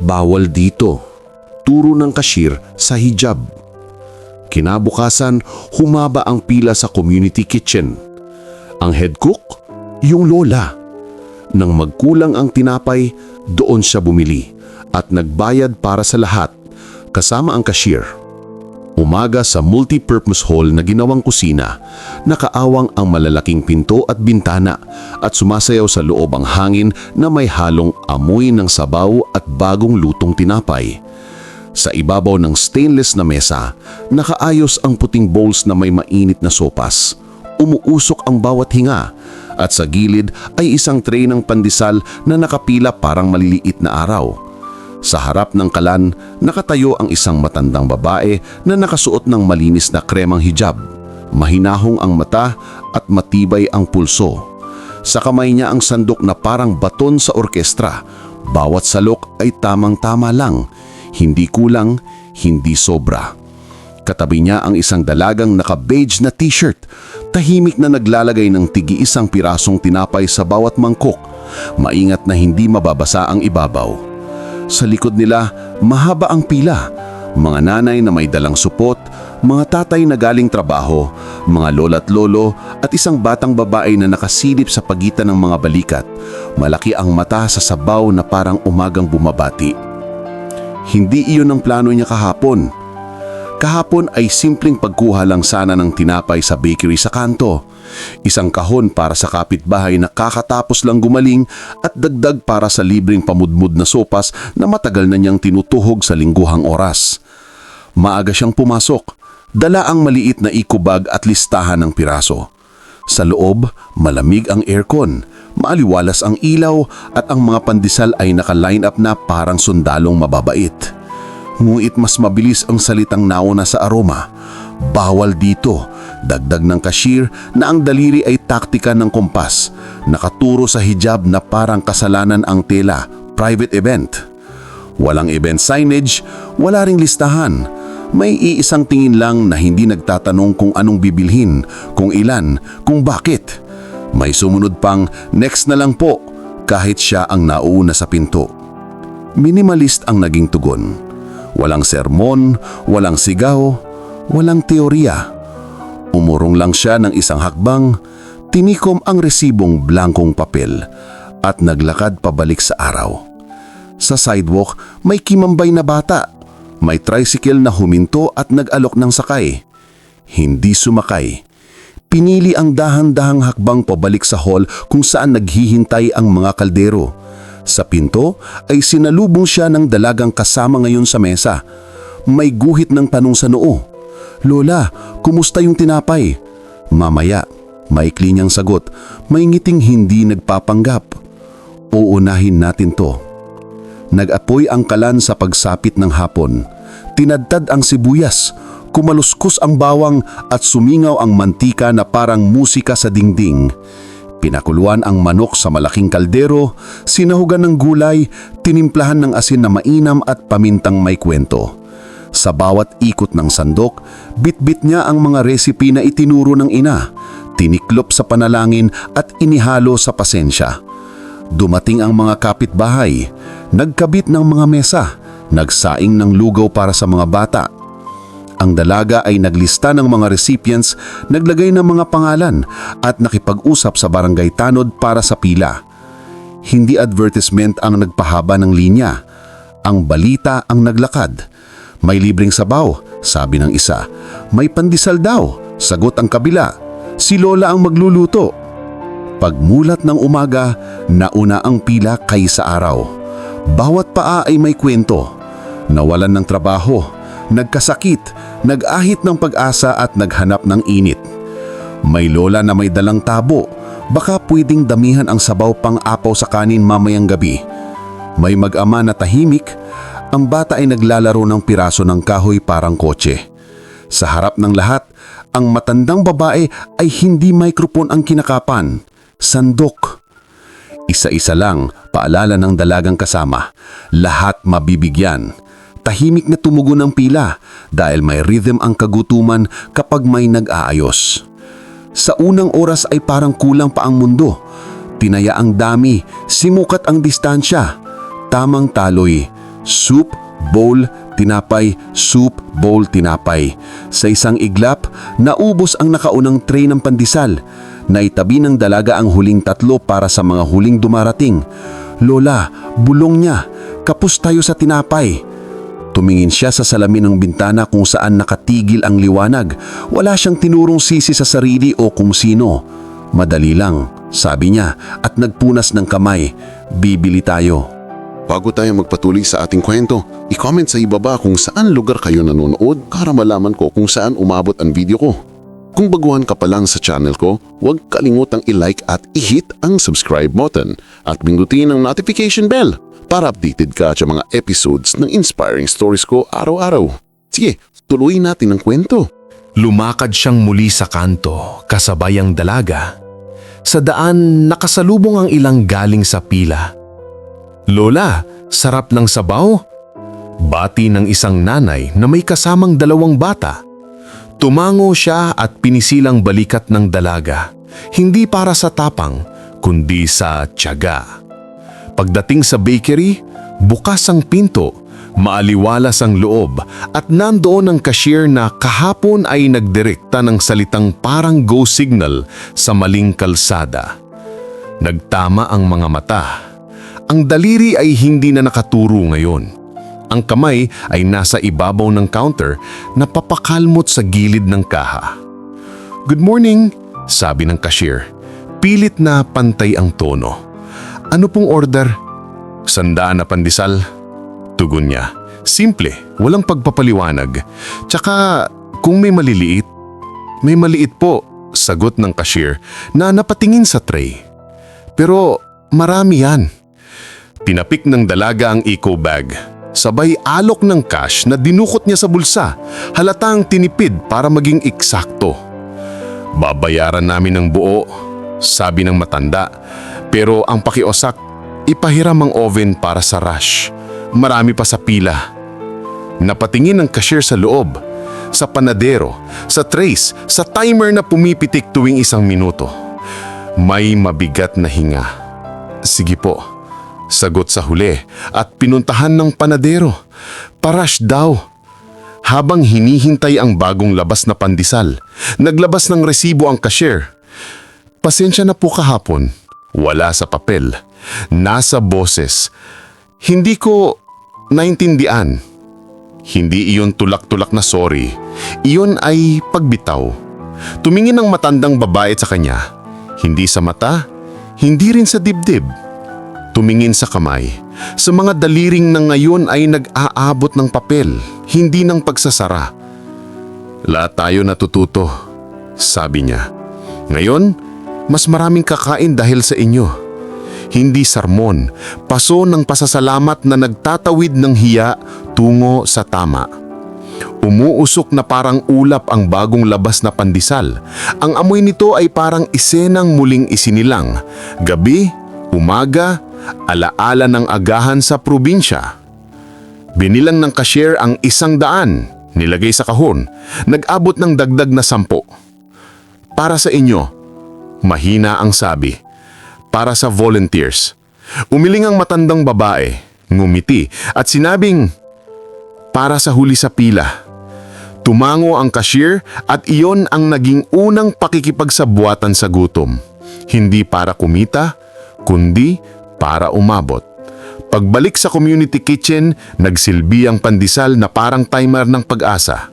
Bawal dito. Turo ng kashir sa hijab. Kinabukasan, humaba ang pila sa community kitchen. Ang head cook, yung lola. Nang magkulang ang tinapay, doon siya bumili at nagbayad para sa lahat, kasama ang cashier. Umaga sa multi-purpose hall na ginawang kusina, nakaawang ang malalaking pinto at bintana at sumasayaw sa loob ang hangin na may halong amoy ng sabaw at bagong lutong tinapay. Sa ibabaw ng stainless na mesa, nakaayos ang puting bowls na may mainit na sopas. Umuusok ang bawat hinga at sa gilid ay isang tray ng pandesal na nakapila parang maliliit na araw. Sa harap ng kalan, nakatayo ang isang matandang babae na nakasuot ng malinis na kremang hijab. Mahinahong ang mata at matibay ang pulso. Sa kamay niya ang sandok na parang baton sa orkestra. Bawat salok ay tamang-tama lang, hindi kulang, hindi sobra. Katabi niya ang isang dalagang naka-beige na t-shirt, tahimik na naglalagay ng tigi-isang pirasong tinapay sa bawat mangkok, maingat na hindi mababasa ang ibabaw. Sa likod nila, mahaba ang pila. Mga nanay na may dalang supot, mga tatay na galing trabaho, mga lola't lolo at isang batang babae na nakasilip sa pagitan ng mga balikat. Malaki ang mata sa sabaw na parang umagang bumabati. Hindi iyon ang plano niya kahapon. Kahapon ay simpleng pagkuha lang sana ng tinapay sa bakery sa kanto. Isang kahon para sa kapitbahay na kakatapos lang gumaling at dagdag para sa libreng pamudmud na sopas na matagal na niyang tinutuhog sa lingguhang oras. Maaga siyang pumasok, dala ang maliit na ikubag at listahan ng piraso. Sa loob, malamig ang aircon, maaliwalas ang ilaw at ang mga pandesal ay naka-line up na parang sundalong mababait. Ngunit mas mabilis ang salitang nauna sa aroma. Bawal dito, dagdag ng cashier na ang daliri ay taktika ng kompas. Nakaturo sa hijab na parang kasalanan ang tela, private event. Walang event signage, wala ring listahan. May iisang tingin lang na hindi nagtatanong kung anong bibilhin, kung ilan, kung bakit. May sumunod pang next na lang po kahit siya ang nauna sa pinto. Minimalist ang naging tugon. Walang sermon, walang sigaw, walang teorya. Umurong lang siya ng isang hakbang, tinikom ang resibong blankong papel at naglakad pabalik sa araw. Sa sidewalk, may kimambay na bata. May tricycle na huminto at nag-alok ng sakay. Hindi sumakay. Pinili ang dahan-dahang hakbang pabalik sa hall kung saan naghihintay ang mga kaldero. Sa pinto ay sinalubong siya ng dalagang kasama ngayon sa mesa. May guhit ng tanong sa noo. Lola, kumusta yung tinapay? Mamaya, maikli niyang sagot, may ngiting hindi nagpapanggap. Uunahin natin to. Nag-apoy ang kalan sa pagsapit ng hapon. Tinadtad ang sibuyas, kumaluskos ang bawang at sumingaw ang mantika na parang musika sa dingding. Pinakuluan ang manok sa malaking kaldero, sinahugan ng gulay, tinimplahan ng asin na mainam at pamintang may kwento. Sa bawat ikot ng sandok, bitbit niya ang mga recipe na itinuro ng ina, tiniklop sa panalangin at inihalo sa pasensya. Dumating ang mga kapitbahay, nagkabit ng mga mesa, nagsaing ng lugaw para sa mga bata. Ang dalaga ay naglista ng mga recipients, naglagay ng mga pangalan at nakipag-usap sa barangay tanod para sa pila. Hindi advertisement ang nagpahaba ng linya. Ang balita ang naglakad. May libreng sabaw, sabi ng isa. May pandesal daw, sagot ang kabila. Si Lola ang magluluto. Pagmulat ng umaga, nauna ang pila kaysa araw. Bawat paa ay may kwento. Nawalan ng trabaho, nagkasakit, nag-ahit ng pag-asa at naghanap ng init. May lola na may dalang tabo, baka pwedeng damihan ang sabaw pang apaw sa kanin mamayang gabi. May mag-ama na tahimik, ang bata ay naglalaro ng piraso ng kahoy parang kotse. Sa harap ng lahat, ang matandang babae ay hindi microphone ang kinakapan, sandok. Isa-isa lang, paalala ng dalagang kasama. Lahat mabibigyan. Tahimik na tumugon ang pila dahil may rhythm ang kagutuman kapag may nag-aayos. Sa unang oras ay parang kulang pa ang mundo. Tinaya ang dami, simukat ang distansya. Tamang taloy, soup, bowl, tinapay, soup, bowl, tinapay. Sa isang iglap, naubos ang nakaunang tray ng pandesal. Naitabi ng dalaga ang huling tatlo para sa mga huling dumarating. Lola, bulong niya. Kapos tayo sa tinapay. Tumingin siya sa salamin ng bintana kung saan nakatigil ang liwanag. Wala siyang tinurong sisi sa sarili o kung sino. Madali lang, sabi niya at nagpunas ng kamay. Bibili tayo. Bago tayo magpatuloy sa ating kwento, i-comment sa ibaba kung saan lugar kayo nanonood para malaman ko kung saan umabot ang video ko. Kung baguhan ka pa lang sa channel ko, huwag kalimutang i-like at i-hit ang subscribe button at pindutin ang notification bell para updated ka sa mga episodes ng inspiring stories ko araw-araw. Sige, tuloy natin ang kwento. Lumakad siyang muli sa kanto, kasabay ang dalaga. Sa daan, nakasalubong ang ilang galing sa pila. Lola, sarap ng sabaw? Bati ng isang nanay na may kasamang dalawang bata. Tumango siya at pinisilang balikat ng dalaga, hindi para sa tapang, kundi sa tiyaga. Pagdating sa bakery, bukas ang pinto, maaliwalas ang loob at nandoon ang cashier na kahapon ay nagdirekta ng salitang parang go signal sa maling kalsada. Nagtama ang mga mata. Ang daliri ay hindi na nakaturo ngayon. Ang kamay ay nasa ibabaw ng counter na papakalmot sa gilid ng kaha. Good morning, sabi ng cashier. Pilit na pantay ang tono. Ano pong order? Sandaan na pandesal. Tugon niya. Simple, walang pagpapaliwanag. Tsaka kung may maliliit, may maliit po, sagot ng cashier na napatingin sa tray. Pero marami yan. Pinapik ng dalaga ang eco bag. Sabay alok ng cash na dinukot niya sa bulsa. Halatang tinipid para maging eksakto. Babayaran namin ng buo, sabi ng matanda. Pero ang pakiusak, ipahiram ang oven para sa rush. Marami pa sa pila. Napatingin ang cashier sa loob, sa panadero, sa trace, sa timer na pumipitik tuwing isang minuto. May mabigat na hinga. Sige po, sagot sa huli at pinuntahan ng panadero. Parash daw. Habang hinihintay ang bagong labas na pandesal, naglabas ng resibo ang cashier. Pasensya na po kahapon. Wala sa papel. Nasa boses. Hindi ko naintindihan. Hindi iyon tulak-tulak na sorry. Iyon ay pagbitaw. Tumingin ang matandang babae sa kanya. Hindi sa mata, hindi rin sa dibdib. Tumingin sa kamay. Sa mga daliring na ngayon ay nag-aabot ng papel, hindi ng pagsasara. Lahat tayo natututo, sabi niya. Ngayon, mas maraming kakain dahil sa inyo. Hindi sarmon, paso ng pasasalamat na nagtatawid ng hiya tungo sa tama. Umuusok na parang ulap ang bagong labas na pandesal. Ang amoy nito ay parang isenang muling isinilang. Gabi, umaga, alaala ng agahan sa probinsya. Binilang ng cashier ang isang daan, nilagay sa kahon, nag-abot ng dagdag na sampo. Para sa inyo, mahina ang sabi. Para sa volunteers. Umiling ang matandang babae, ngumiti at sinabing, para sa huli sa pila. Tumango ang cashier at iyon ang naging unang pakikipagsabuatan sa gutom. Hindi para kumita, kundi para umabot. Pagbalik sa community kitchen, nagsilbi ang pandesal na parang timer ng pag-asa.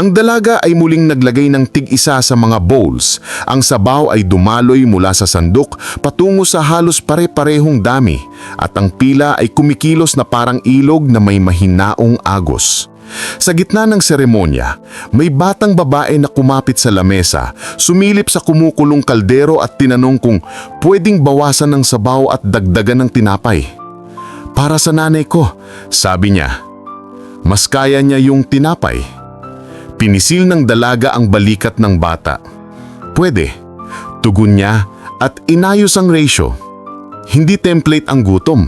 Ang dalaga ay muling naglagay ng tig-isa sa mga bowls. Ang sabaw ay dumaloy mula sa sandok patungo sa halos pare-parehong dami at ang pila ay kumikilos na parang ilog na may mahinaong agos. Sa gitna ng seremonya, may batang babae na kumapit sa lamesa, sumilip sa kumukulong kaldero at tinanong kung pwedeng bawasan ng sabaw at dagdagan ng tinapay. Para sa nanay ko, sabi niya, mas kaya niya yung tinapay. Pinisil ng dalaga ang balikat ng bata. Pwede, tugon niya at inayos ang ratio. Hindi template ang gutom,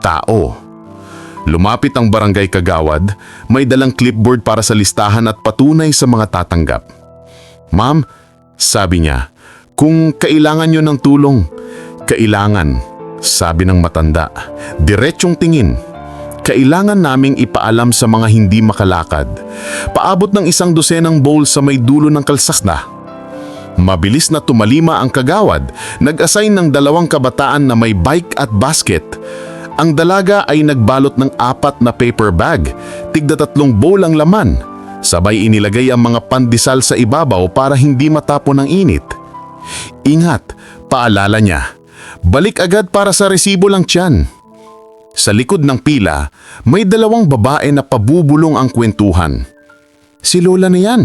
tao. Lumapit ang barangay kagawad, may dalang clipboard para sa listahan at patunay sa mga tatanggap. Ma'am, sabi niya, kung kailangan niyo ng tulong, kailangan, sabi ng matanda, diretsyong tingin. kailangan naming ipaalam sa mga hindi makalakad. Paabot ng isang dosenang bowl sa may dulo ng kalsakda. Mabilis na tumalima ang kagawad, nag-assign ng dalawang kabataan na may bike at basket. Ang dalaga ay nagbalot ng apat na paper bag, tigda tatlong bowl ang laman. Sabay inilagay ang mga pandesal sa ibabaw para hindi matapon ng init. Ingat, paalala niya. Balik agad para sa resibo lang tiyan. Sa likod ng pila, may dalawang babae na pabubulong ang kwentuhan. Si Lola na yan.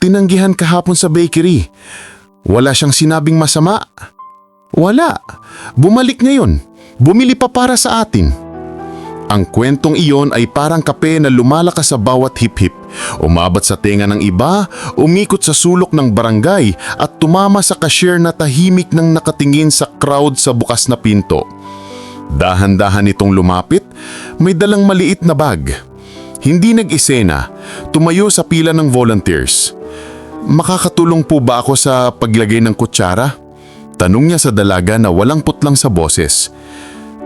Tinanggihan kahapon sa bakery. Wala siyang sinabing masama. Wala. Bumalik ngayon. Bumili pa para sa atin. Ang kwentong iyon ay parang kape na lumalakas sa bawat hip-hip. Umabot sa tenga ng iba, umikot sa sulok ng barangay at tumama sa cashier na tahimik nang nakatingin sa crowd sa bukas na pinto. Dahan-dahan itong lumapit, may dalang maliit na bag. Hindi nag-isena, tumayo sa pila ng volunteers. Makakatulong po ba ako sa paglagay ng kutsara? Tanong niya sa dalaga na walang putlang sa boses.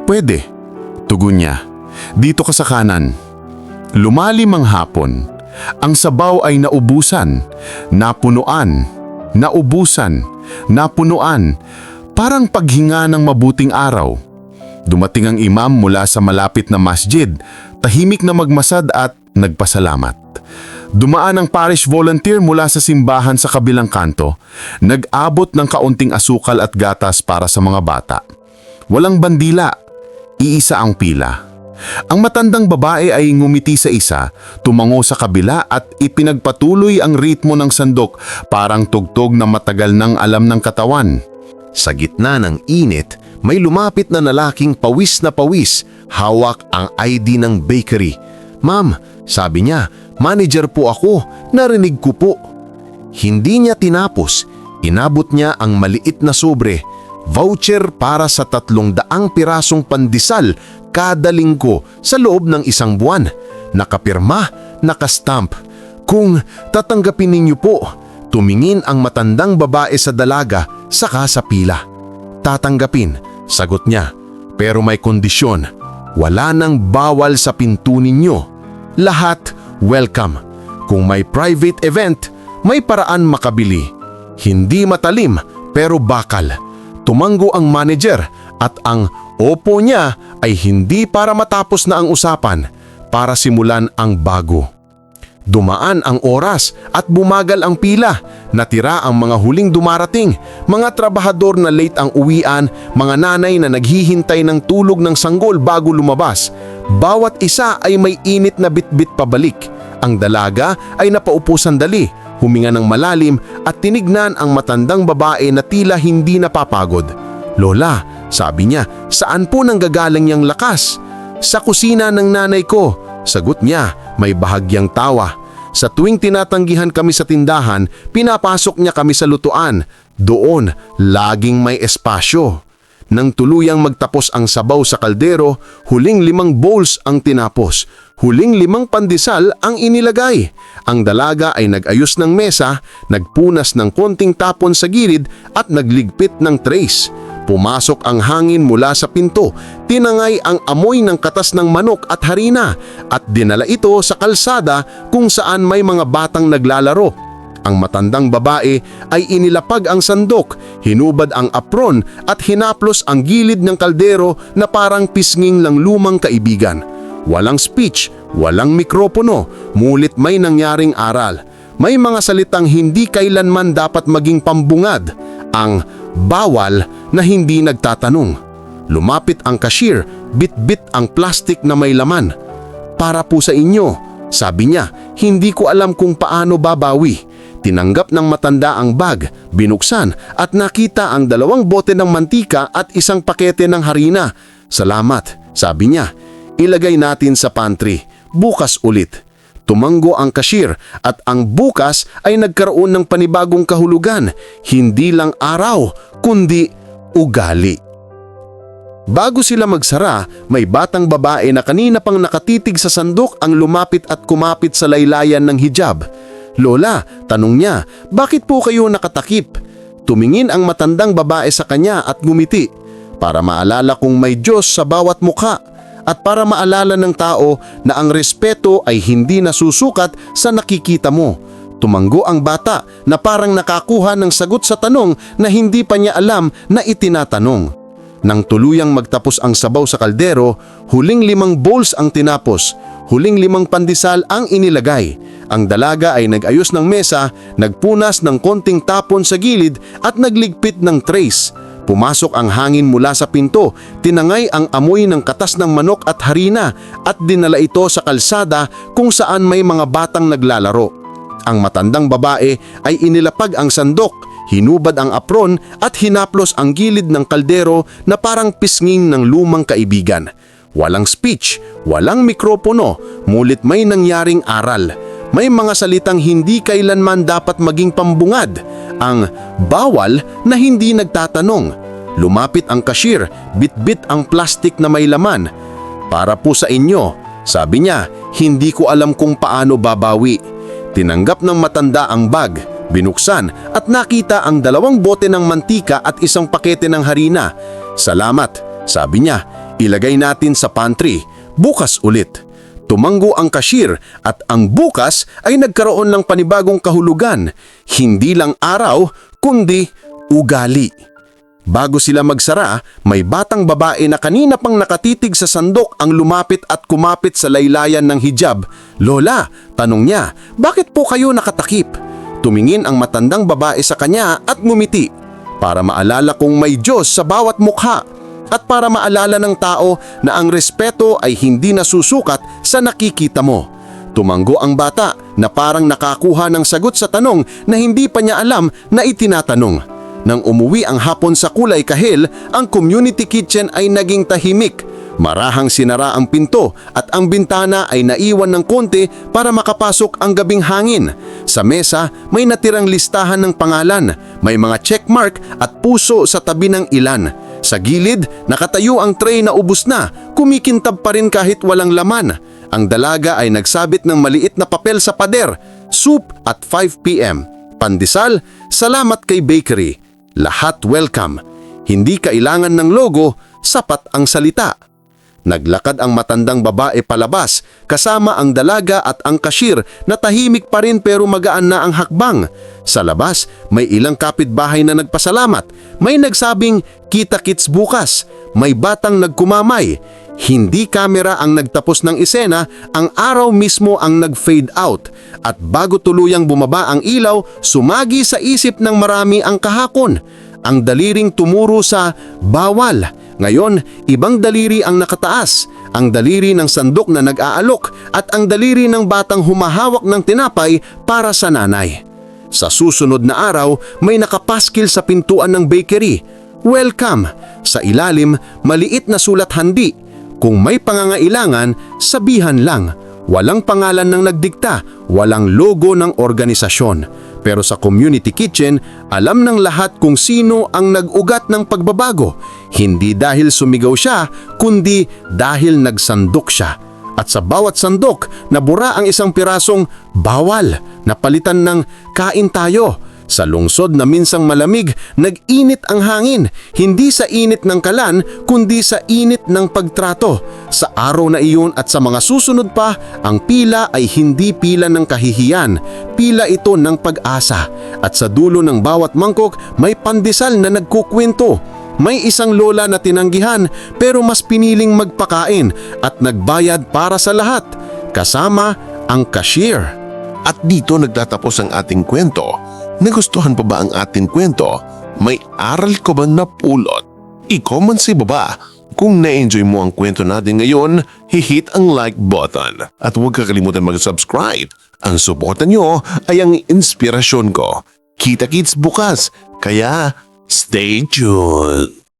Pwede, tugon niya. Dito ka sa kanan. Lumalim ang hapon. Ang sabaw ay naubusan, napunuan, naubusan, napunuan. Parang paghinga ng mabuting araw. Dumating ang imam mula sa malapit na masjid, tahimik na magmasad at nagpasalamat. Dumaan ang parish volunteer mula sa simbahan sa kabilang kanto, nag-abot ng kaunting asukal at gatas para sa mga bata. Walang bandila, iisa ang pila. Ang matandang babae ay ngumiti sa isa, tumango sa kabila at ipinagpatuloy ang ritmo ng sandok parang tugtog na matagal nang alam ng katawan. Sa gitna ng init, may lumapit na lalaking pawis na pawis, hawak ang ID ng bakery. Ma'am, sabi niya, manager po ako, narinig ko po. Hindi niya tinapos, inabot niya ang maliit na sobre, voucher para sa tatlong daang pirasong pandesal kada linggo sa loob ng isang buwan. Nakapirma, nakastamp. Kung tatanggapin ninyo po, tumingin ang matandang babae sa dalaga saka sa pila. Tatanggapin, sagot niya. Pero may kondisyon, wala nang bawal sa pinto ninyo. Lahat welcome. Kung may private event, may paraan makabili. Hindi matalim pero bakal. Tumango ang manager at ang opo niya ay hindi para matapos na ang usapan, para simulan ang bago. Dumaan ang oras at bumagal ang pila. Natira ang mga huling dumarating, mga trabahador na late ang uwian, mga nanay na naghihintay ng tulog ng sanggol bago lumabas. Bawat isa ay may init na bitbit pabalik. Ang dalaga ay napaupo sandali, huminga ng malalim at tinignan ang matandang babae na tila hindi napapagod. Lola, sabi niya, saan po nanggagaling yung lakas? Sa kusina ng nanay ko, sagot niya, may bahagyang tawa. Sa tuwing tinatanggihan kami sa tindahan, pinapasok niya kami sa lutuan. Doon, laging may espasyo. Nang tuluyang magtapos ang sabaw sa kaldero, huling limang bowls ang tinapos. Huling limang pandesal ang inilagay. Ang dalaga ay nag-ayos ng mesa, nagpunas ng konting tapon sa gilid at nagligpit ng trays. Pumasok ang hangin mula sa pinto, tinangay ang amoy ng katas ng manok at harina at dinala ito sa kalsada kung saan may mga batang naglalaro. Ang matandang babae ay inilapag ang sandok, hinubad ang apron at hinaplos ang gilid ng kaldero na parang pisnging ng lumang kaibigan. Walang speech, walang mikropono, mulit may nangyaring aral. May mga salitang hindi kailanman dapat maging pambungad. Ang bawal na hindi nagtatanong. Lumapit ang cashier, bit-bit ang plastic na may laman. Para po sa inyo, sabi niya, hindi ko alam kung paano babawi. Tinanggap ng matanda ang bag, binuksan at nakita ang dalawang bote ng mantika at isang pakete ng harina. Salamat, sabi niya. Ilagay natin sa pantry. Bukas ulit. Tumanggo ang cashier at ang bukas ay nagkaroon ng panibagong kahulugan. Hindi lang araw, kundi ugali. Bago sila magsara, may batang babae na kanina pang nakatitig sa sandok ang lumapit at kumapit sa laylayan ng hijab. Lola, tanong niya, bakit po kayo nakatakip? Tumingin ang matandang babae sa kanya at ngumiti. Para maalala kong may Diyos sa bawat mukha. at para maalala ng tao na ang respeto ay hindi nasusukat sa nakikita mo. Tumanggo ang bata na parang nakakuha ng sagot sa tanong na hindi pa niya alam na itinatanong. Nang tuluyang magtapos ang sabaw sa kaldero, huling limang bowls ang tinapos, huling limang pandesal ang inilagay. Ang dalaga ay nag-ayos ng mesa, nagpunas ng konting tapon sa gilid at nagligpit ng trays. Pumasok ang hangin mula sa pinto, tinangay ang amoy ng katas ng manok at harina at dinala ito sa kalsada kung saan may mga batang naglalaro. Ang matandang babae ay inilapag ang sandok, hinubad ang apron at hinaplos ang gilid ng kaldero na parang pisnging ng lumang kaibigan. Walang speech, walang mikropono, mulit may nangyaring aral. May mga salitang hindi kailanman dapat maging pambungad. Ang bawal na hindi nagtatanong. Lumapit ang cashier, bit-bit ang plastik na may laman. Para po sa inyo, sabi niya, hindi ko alam kung paano babawi. Tinanggap ng matanda ang bag, binuksan at nakita ang dalawang bote ng mantika at isang pakete ng harina. Salamat, sabi niya, ilagay natin sa pantry, bukas ulit. Tumanggo ang cashier at ang bukas ay nagkaroon ng panibagong kahulugan, hindi lang araw kundi ugali. Bago sila magsara, may batang babae na kanina pang nakatitig sa sandok ang lumapit at kumapit sa laylayan ng hijab. Lola, tanong niya, bakit po kayo nakatakip? Tumingin ang matandang babae sa kanya at ngumiti para maalala kong may Diyos sa bawat mukha at para maalala ng tao na ang respeto ay hindi nasusukat sa nakikita mo. Tumanggo ang bata na parang nakakuha ng sagot sa tanong na hindi pa niya alam na itinatanong. Nang umuwi ang hapon sa kulay kahil, ang community kitchen ay naging tahimik. Marahang sinara ang pinto at ang bintana ay naiwan ng konti para makapasok ang gabing hangin. Sa mesa, may natirang listahan ng pangalan, may mga checkmark at puso sa tabi ng ilan. Sa gilid, nakatayo ang tray na ubus na, kumikintab pa rin kahit walang laman. Ang dalaga ay nagsabit ng maliit na papel sa pader, soup at 5pm. Pandesal, salamat kay bakery. Lahat welcome. Hindi kailangan ng logo, sapat ang salita. Naglakad ang matandang babae palabas kasama ang dalaga at ang kasir na tahimik pa rin pero magaan na ang hakbang. Sa labas, may ilang kapitbahay na nagpasalamat. May nagsabing, kita-kits bukas. May batang nagkumamay. Hindi kamera ang nagtapos ng isena, ang araw mismo ang nag-fade out. At bago tuluyang bumaba ang ilaw, sumagi sa isip ng marami ang kahakon. Ang daliring tumuro sa bawal. Ngayon, ibang daliri ang nakataas. Ang daliri ng sandok na nag-aalok at ang daliri ng batang humahawak ng tinapay para sa nanay. Sa susunod na araw, may nakapaskil sa pintuan ng bakery. Welcome! Sa ilalim, maliit na sulat handi. Kung may pangangailangan, sabihan lang. Walang pangalan ng nagdikta, walang logo ng organisasyon. Pero sa community kitchen, alam ng lahat kung sino ang nag-ugat ng pagbabago. Hindi dahil sumigaw siya, kundi dahil nagsandok siya. At sa bawat sandok, nabura ang isang pirasong bawal na palitan ng kain tayo. Sa lungsod na minsang malamig, nag-init ang hangin, hindi sa init ng kalan, kundi sa init ng pagtrato. Sa araw na iyon at sa mga susunod pa, ang pila ay hindi pila ng kahihiyan, pila ito ng pag-asa. At sa dulo ng bawat mangkok, may pandesal na nagkukwento. May isang lola na tinanggihan pero mas piniling magpakain at nagbayad para sa lahat, kasama ang cashier. At dito nagtatapos ang ating kwento. Nagustuhan pa ba ang ating kwento? May aral ko ba napulot? I-comment sa baba. Kung na-enjoy mo ang kwento natin ngayon, hihit ang like button. At huwag kakalimutan mag-subscribe. Ang suporta nyo ay ang inspirasyon ko. Kita-kits bukas, kaya stay tuned!